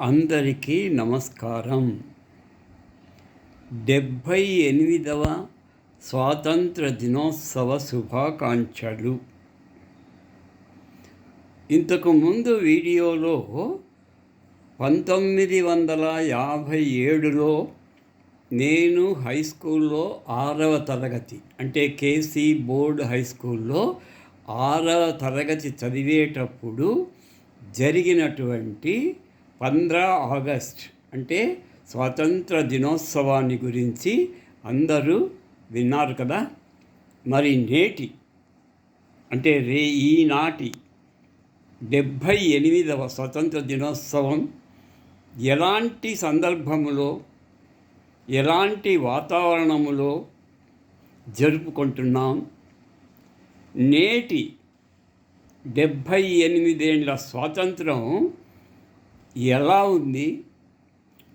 అందరికీ నమస్కారం. డెబ్భై ఎనిమిదవ స్వాతంత్ర దినోత్సవ శుభాకాంక్షలు. ఇంతకుముందు వీడియోలో పంతొమ్మిది వందల యాభై ఏడులో నేను హై స్కూల్లో ఆరవ తరగతి అంటే కేసీ బోర్డ్ హై స్కూల్లో ఆరవ తరగతి చదివేటప్పుడు జరిగినటువంటి పంద్రా ఆగస్ట్ అంటే స్వాతంత్ర దినోత్సవాన్ని గురించి అందరూ విన్నారు కదా. మరి నేటి అంటే రే ఈనాటి డెబ్భై ఎనిమిదవ స్వతంత్ర దినోత్సవం ఎలాంటి సందర్భములో ఎలాంటి వాతావరణములో జరుపుకుంటున్నాం? నేటి డెబ్భై ఎనిమిదేళ్ళ స్వాతంత్రం ఎలా ఉంది?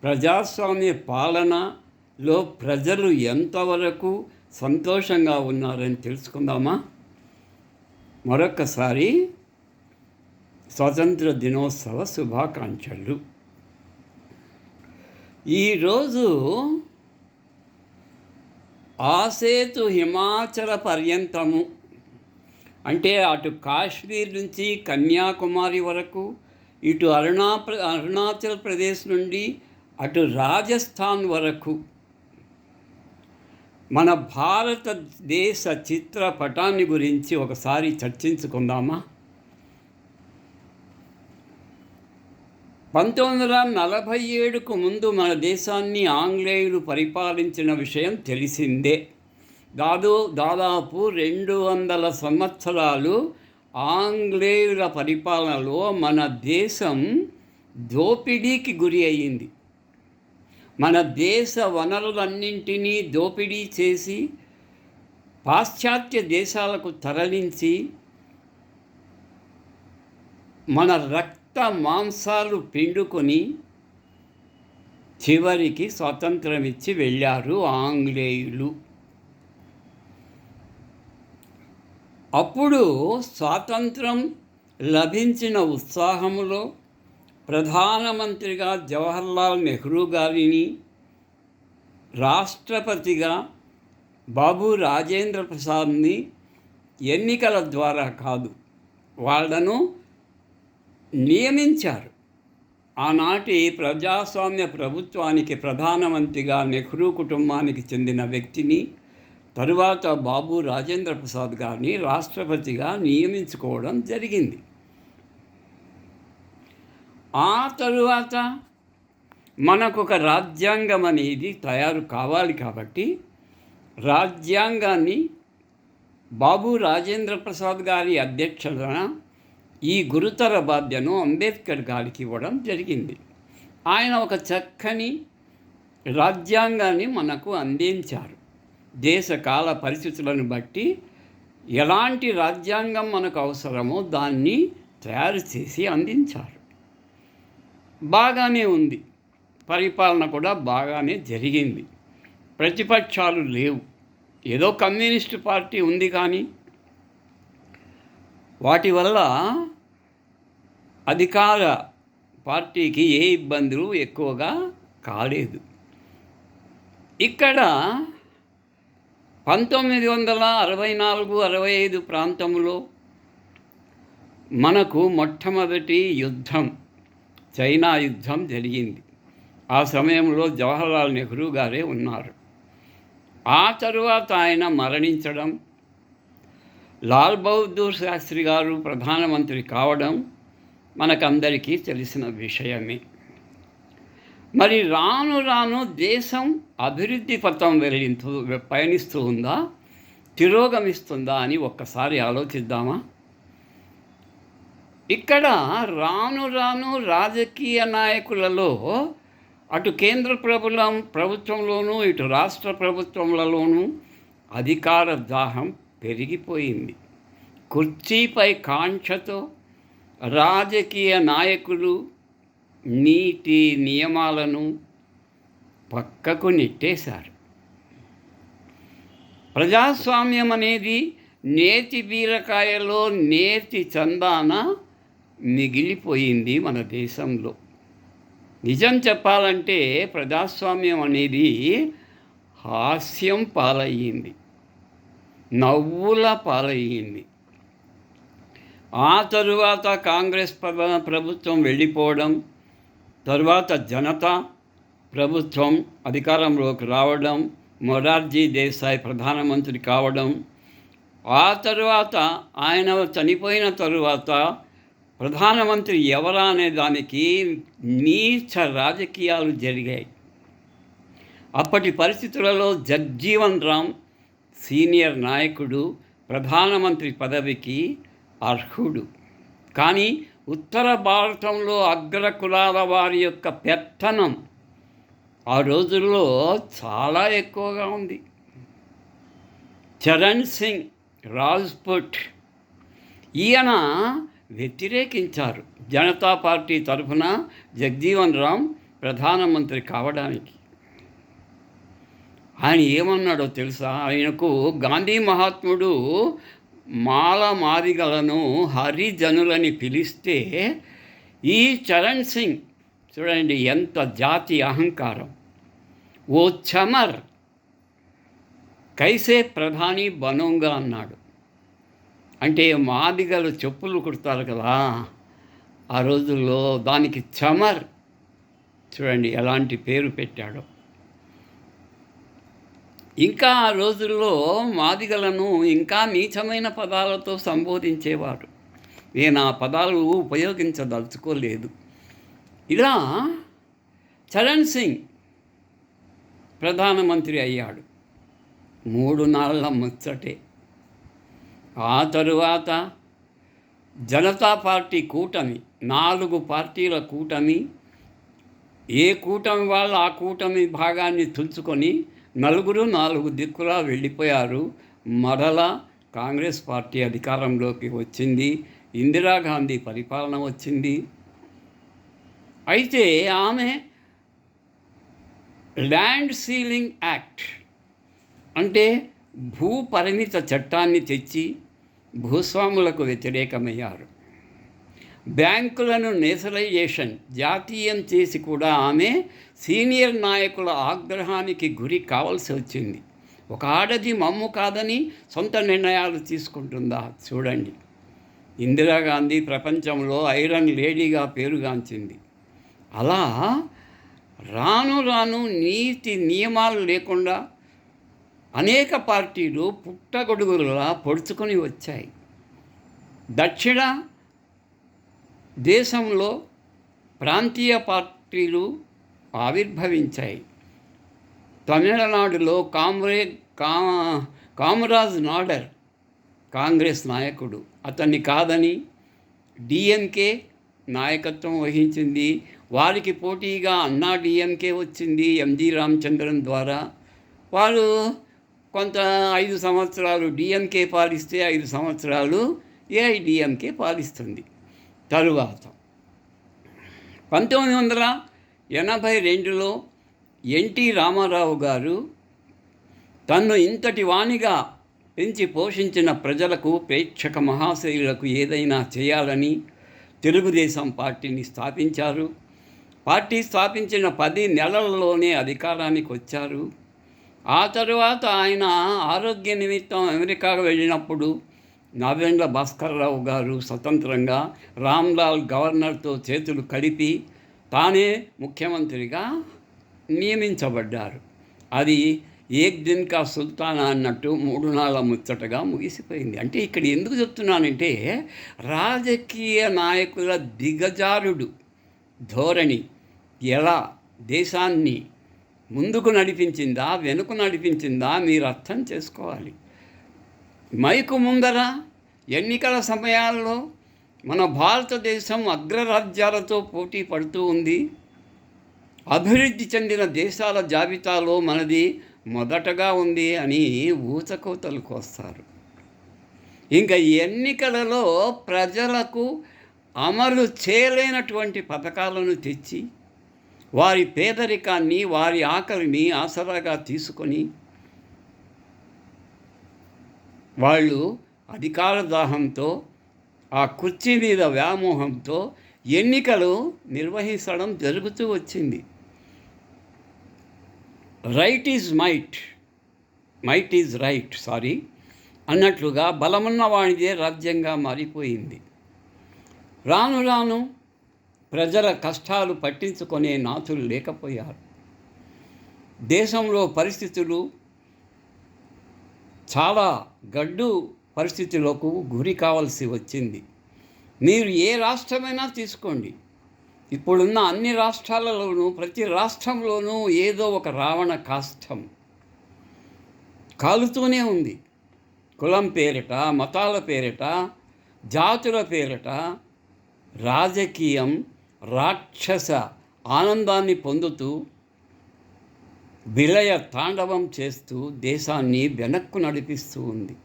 ప్రజాస్వామ్య పాలనలో ప్రజలు ఎంతవరకు సంతోషంగా ఉన్నారని తెలుసుకుందామా? మరొకసారి స్వాతంత్ర దినోత్సవ శుభాకాంక్షలు. ఈరోజు ఆసేతు హిమాచల పర్యంతము అంటే అటు కాశ్మీర్ నుంచి కన్యాకుమారి వరకు ఇటు అరుణా అరుణాచల్ ప్రదేశ్ నుండి అటు రాజస్థాన్ వరకు మన భారతదేశ చిత్రపటాన్ని గురించి ఒకసారి చర్చించుకుందామా? పంతొమ్మిది వందల నలభై ఏడుకు ముందు మన దేశాన్ని ఆంగ్లేయులు పరిపాలించిన విషయం తెలిసిందే. దాదో దాదాపు రెండు వందల సంవత్సరాలు ఆంగ్లేయుల పరిపాలనలో మన దేశం దోపిడీకి గురి అయ్యింది. మన దేశ వనరులన్నింటినీ దోపిడీ చేసి పాశ్చాత్య దేశాలకు తరలించి మన రక్త మాంసాలు పిండుకొని చివరికి స్వాతంత్రం ఇచ్చి వెళ్ళారు ఆంగ్లేయులు. అప్పుడు స్వాతంత్రం లభించిన ఉత్సాహములో ప్రధానమంత్రిగా జవహర్లాల్ నెహ్రూ గారిని రాష్ట్రపతిగా బాబు రాజేంద్ర ప్రసాద్ని ఎన్నికల ద్వారా కాదు వాళ్ళను నియమించారు. ఆనాటి ప్రజాస్వామ్య ప్రభుత్వానికి ప్రధానమంత్రిగా నెహ్రూ కుటుంబానికి చెందిన వ్యక్తిని తరువాత బాబు రాజేంద్ర ప్రసాద్ గారిని రాష్ట్రపతిగా నియమించుకోవడం జరిగింది. ఆ తరువాత మనకు ఒక రాజ్యాంగం అనేది తయారు కావాలి కాబట్టి రాజ్యాంగాన్ని బాబు రాజేంద్ర ప్రసాద్ గారి అధ్యక్షతన ఈ గురుతర బాధ్యను అంబేద్కర్ గారికి ఇవ్వడం జరిగింది. ఆయన ఒక చక్కని రాజ్యాంగాన్ని మనకు అందించారు. దేశ కాల పరిస్థితులను బట్టి ఎలాంటి రాజ్యాంగం మనకు అవసరమో దాన్ని తయారు చేసి అందించారు. బాగానే ఉంది. పరిపాలన కూడా బాగానే జరిగింది. ప్రతిపక్షాలు లేవు. ఏదో కమ్యూనిస్ట్ పార్టీ ఉంది కానీ వాటి వల్ల అధికార పార్టీకి ఏ ఇబ్బందులు ఎక్కువగా కాలేదు. ఇక్కడ పంతొమ్మిది వందల అరవై నాలుగు అరవై ఐదు ప్రాంతంలో మనకు మొట్టమొదటి యుద్ధం చైనా యుద్ధం జరిగింది. ఆ సమయంలో జవహర్లాల్ నెహ్రూ గారే ఉన్నారు. ఆ తరువాత ఆయన మరణించడం లాల్ బహదూర్ శాస్త్రి గారు ప్రధానమంత్రి కావడం మనకందరికీ తెలిసిన విషయమే. మరి రాను రాను దేశం అభివృద్ధి పథం వెళ్ళింతూ పయనిస్తూ ఉందా? తిరోగమిస్తుందా అని ఒక్కసారి ఆలోచిద్దామా? ఇక్కడ రాను రాను రాజకీయ నాయకులలో అటు కేంద్ర ప్రభుత్వం ప్రభుత్వంలోనూ ఇటు రాష్ట్ర ప్రభుత్వములలోనూ అధికార దాహం పెరిగిపోయింది. కుర్చీపై కాంక్షతో రాజకీయ నాయకులు నీటి నియమాలను పక్కకు నెట్టేశారు. ప్రజాస్వామ్యం అనేది నేతి బీరకాయలో నేతి చందాన మిగిలిపోయింది మన దేశంలో. నిజం చెప్పాలంటే ప్రజాస్వామ్యం అనేది హాస్యం పాలయ్యింది. నవ్వుల పాలయ్యింది. ఆ తరువాత కాంగ్రెస్ ప్ర- ప్రభుత్వం వెళ్ళిపోవడం తరువాత జనత ప్రభుత్వం అధికారంలోకి రావడం మొరార్జీ దేశాయ్ ప్రధానమంత్రి కావడం ఆ తరువాత ఆయన చనిపోయిన తరువాత ప్రధానమంత్రి ఎవరా అనే దానికి నీచ రాజకీయాలు జరిగాయి. అప్పటి పరిస్థితులలో జగ్జీవన్ రామ్ సీనియర్ నాయకుడు ప్రధానమంత్రి పదవికి అర్హుడు. కానీ ఉత్తర భారతంలో అగ్ర కులాల వారి యొక్క పెత్తనం ఆ రోజుల్లో చాలా ఎక్కువగా ఉంది. చరణ్ సింగ్ రాజ్పుట్ ఈయన వ్యతిరేకించారు జనతా పార్టీ తరఫున జగజీవన్ రామ్ ప్రధానమంత్రి కావడానికి. ఆయన ఏమన్నాడో తెలుసా? ఆయనకు గాంధీ మహాత్ముడు మాల మాదిగలను హరిజనులని పిలిస్తే ఈ చరణ్ సింగ్ చూడండి ఎంత జాతి అహంకారం. ఓ చమర్ కైసే ప్రధాని బనోంగా అన్నాడు. అంటే మాదిగలు చెప్పులు కుడతారు కదా ఆ రోజుల్లో దానికి చమర్ చూడండి ఎలాంటి పేరు పెట్టాడో. ఇంకా ఆ రోజుల్లో మాదిగలను ఇంకా నీచమైన పదాలతో సంబోధించేవారు నేను ఆ పదాలు ఉపయోగించదలుచుకోలేదు. ఇలా చరణ్ సింగ్ ప్రధానమంత్రి అయ్యాడు. మూడు నాళ్ళ ముచ్చటే. ఆ తరువాత జనతా పార్టీ కూటమి నాలుగు పార్టీల కూటమి ఏ కూటమి వాళ్ళు ఆ కూటమి భాగాన్ని తులుచుకొని నలుగురు నాలుగు దిక్కులా వెళ్ళిపోయారు. మరలా కాంగ్రెస్ పార్టీ అధికారంలోకి వచ్చింది. ఇందిరాగాంధీ పరిపాలన వచ్చింది. అయితే ఆమె ల్యాండ్ సీలింగ్ యాక్ట్ అంటే భూ పరిమిత చట్టాన్ని తెచ్చి భూస్వాములకు వ్యతిరేకమయ్యారు. బ్యాంకులను నేషనలైజేషన్ జాతీయం చేసి కూడా ఆమె సీనియర్ నాయకుల ఆగ్రహానికి గురి కావాల్సి వచ్చింది. ఒక ఆడది మమ్ము కాదని సొంత నిర్ణయాలు తీసుకుంటుందా? చూడండి. ఇందిరాగాంధీ ప్రపంచంలో ఐరన్ లేడీగా పేరుగాంచింది. అలా రాను రాను నీతి నియమాలు లేకుండా అనేక పార్టీలు పుట్టగొడుగులా పొడుచుకొని వచ్చాయి. దక్షిణ దేశంలో ప్రాంతీయ పార్టీలు ఆవిర్భవించాయి. తమిళనాడులో కామ్రే కా కామరాజ్ నాడర్ కాంగ్రెస్ నాయకుడు. అతన్ని కాదని డిఎంకే నాయకత్వం వహించింది. వారికి పోటీగా అన్నా డిఎంకే వచ్చింది ఎంజి రామచంద్రన్ ద్వారా. వారు కొంత ఐదు సంవత్సరాలు డిఎంకే పాలిస్తే ఐదు సంవత్సరాలు ఏఐడిఎంకే పాలిస్తుంది. తరువాత పంతొమ్మిది వందల ఎనభై రెండులో ఎన్టీ రామారావు గారు తన్ను ఇంతటి వాణిగా పెంచి పోషించిన ప్రజలకు ప్రేక్షక మహాశయులకు ఏదైనా చేయాలని తెలుగుదేశం పార్టీని స్థాపించారు. పార్టీ స్థాపించిన పది నెలల్లోనే అధికారానికి వచ్చారు. ఆ తరువాత ఆయన ఆరోగ్య నిమిత్తం అమెరికాకు వెళ్ళినప్పుడు నాదెండ్ల భాస్కర్రావు గారు స్వతంత్రంగా రామ్లాల్ గవర్నర్తో చేతులు కలిపి తానే ముఖ్యమంత్రిగా నియమించబడ్డారు. అది ఏక్ దిన్ కా సుల్తానా అన్నట్టు మూడు నాళ్ళ ముచ్చటగా ముగిసిపోయింది. అంటే ఇక్కడ ఎందుకు చెప్తున్నానంటే రాజకీయ నాయకుల దిగజారుడు ధోరణి ఎలా దేశాన్ని ముందుకు నడిపించిందా వెనుక నడిపించిందా మీరు అర్థం చేసుకోవాలి. మైకు ముందర ఎన్నికల సమయాల్లో మన భారతదేశం అగ్రరాజ్యాలతో పోటీ పడుతూ ఉంది. అభివృద్ధి చెందిన దేశాల జాబితాలో మనది మొదటగా ఉంది అని ఊచకోతలు కోస్తారు. ఇంకా ఎన్నికలలో ప్రజలకు అమలు చేయలేనటువంటి పథకాలను తెచ్చి వారి పేదరికాన్ని వారి ఆకలిని ఆసరాగా తీసుకొని వాళ్ళు అధికార దాహంతో ఆ కుర్చీ మీద వ్యామోహంతో ఎన్నికలు నిర్వహించడం జరుగుతూ వచ్చింది. Right is might might is right sorry అన్నట్లుగా బలమున్న వాడిదే రాజ్యంగా మారిపోయింది. రాను రాను ప్రజల కష్టాలు పట్టించుకునే నాథులు లేకపోయారు. దేశంలో పరిస్థితులు చాలా గడ్డు పరిస్థితులకు గురి కావాల్సి వచ్చింది. మీరు ఏ రాష్ట్రమైనా తీసుకోండి. ఇప్పుడున్న అన్ని రాష్ట్రాలలోనూ ప్రతి రాష్ట్రంలోనూ ఏదో ఒక రావణ కాష్టం కాలుతూనే ఉంది. కులం పేరిట మతాల పేరిట జాతుల పేరిట రాజకీయం రాక్షస ఆనందాన్ని పొందుతూ విలయ తాండవం చేస్తూ దేశాన్ని వెనక్కు నడిపిస్తూ ఉంది.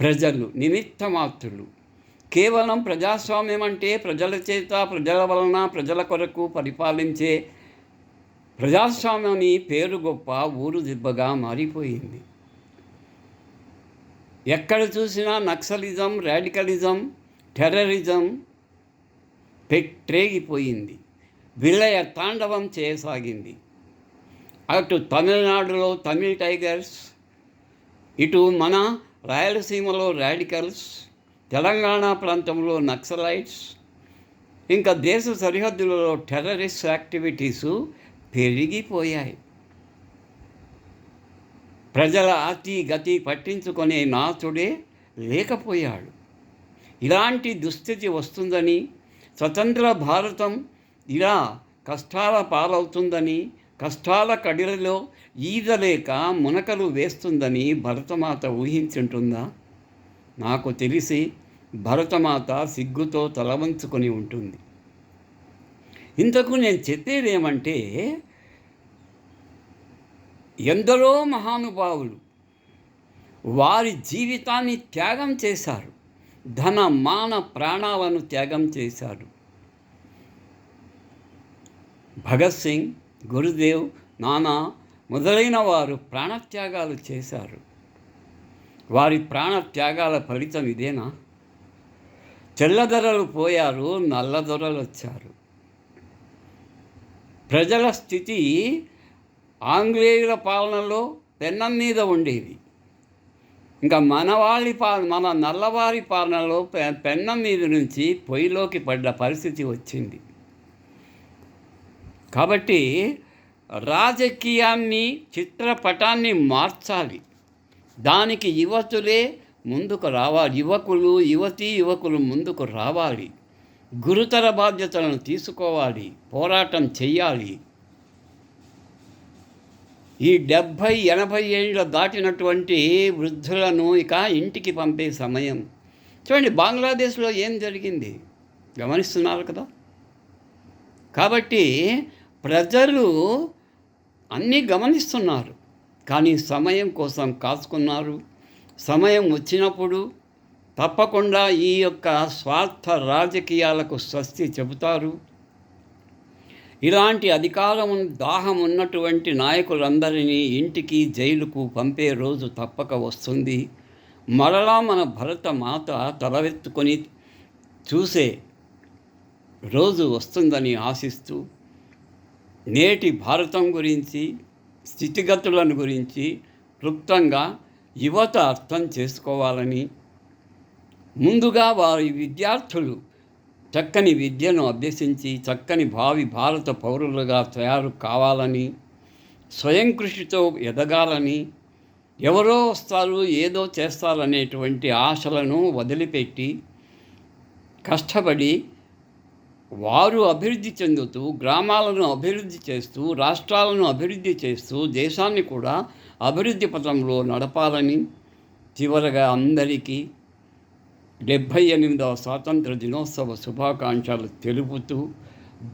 ప్రజలు నిమిత్త మాత్రులు కేవలం ప్రజాస్వామ్యం అంటే ప్రజల చేత ప్రజల వలన ప్రజల కొరకు పరిపాలించే ప్రజాస్వామ్యం పేరు గొప్ప ఊరు దిబ్బగా మారిపోయింది. ఎక్కడ చూసినా నక్సలిజం రాడికలిజం టెర్రరిజం పెట్టేగిపోయింది. విలయ తాండవం చేయసాగింది. అటు తమిళనాడులో తమిళ్ టైగర్స్ ఇటు మన రాయలసీమలో రాడికల్స్ తెలంగాణ ప్రాంతంలో నక్సలైట్స్ ఇంకా దేశ సరిహద్దులలో టెర్రరిస్ట్ యాక్టివిటీసు పెరిగిపోయాయి. ప్రజల అతి గతి పట్టించుకునే నాథుడే లేకపోయాడు. ఇలాంటి దుస్థితి వస్తుందని స్వతంత్ర భారతం ఇలా కష్టాల పాలవుతుందని కష్టాల కడిలలో ఈదలేక మునకలు వేస్తుందని భరతమాత ఊహించుంటుందా? నాకు తెలిసి భరతమాత సిగ్గుతో తలవంచుకొని ఉంటుంది. ఇంతకు నేను చెప్పేది ఏమంటే ఎందరో మహానుభావులు వారి జీవితాన్ని త్యాగం చేశారు. ధన మాన ప్రాణాలను త్యాగం చేశారు. భగత్ సింగ్ గురుదేవ్ నానా మొదలైన వారు ప్రాణత్యాగాలు చేశారు. వారి ప్రాణత్యాగాల ఫలితం ఇదేనా? తెల్లదొరలు పోయారు నల్లదొరలు వచ్చారు. ప్రజల స్థితి ఆంగ్లేయుల పాలనలో పెన్నం మీద ఉండేది. ఇంకా మనవాళ్ళి పా మన నల్లవారి పాలనలో పె పెన్నం మీద నుంచి పొయ్యిలోకి పడ్డ పరిస్థితి వచ్చింది. కాబట్టి రాజకీయాన్ని చిత్రపటాన్ని మార్చాలి. దానికి యువతులే ముందుకు రావాలి. యువకులు యువతీ యువకులు ముందుకు రావాలి. గురుతర బాధ్యతలను తీసుకోవాలి. పోరాటం చెయ్యాలి. ఈ డెబ్భై ఎనభై ఏళ్ళు దాటినటువంటి వృద్ధులను ఇక ఇంటికి పంపే సమయం. చూడండి బంగ్లాదేశ్లో ఏం జరిగింది? గమనిస్తున్నారు కదా? కాబట్టి ప్రజలు అన్నీ గమనిస్తున్నారు. కానీ సమయం కోసం కాచుకున్నారు. సమయం వచ్చినప్పుడు తప్పకుండా ఈ యొక్క స్వార్థ రాజకీయాలకు స్వస్తి చెబుతారు. ఇలాంటి అధికారం దాహం ఉన్నటువంటి నాయకులందరినీ ఇంటికి జైలుకు పంపే రోజు తప్పక వస్తుంది. మరలా మన భరత మాత తలవెత్తుకొని చూసే రోజు వస్తుందని ఆశిస్తూ నేటి భారతం గురించి స్థితిగతులను గురించి క్లుప్తంగా యువత అర్థం చేసుకోవాలని ముందుగా వారి విద్యార్థులు చక్కని విద్యను అభ్యసించి చక్కని భావి భారత పౌరులుగా తయారు కావాలని స్వయం కృషితో ఎదగాలని ఎవరో వస్తారు ఏదో చేస్తారనేటువంటి ఆశలను వదిలిపెట్టి కష్టపడి వారు అభివృద్ధి చెందుతూ గ్రామాలను అభివృద్ధి చేస్తూ రాష్ట్రాలను అభివృద్ధి చేస్తూ దేశాన్ని కూడా అభివృద్ధి పథంలో నడపాలని చివరగా అందరికీ డెబ్భై ఎనిమిదవ స్వాతంత్ర దినోత్సవ శుభాకాంక్షలు తెలుపుతూ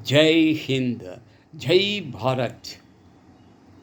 జై హింద్ జై భారత్.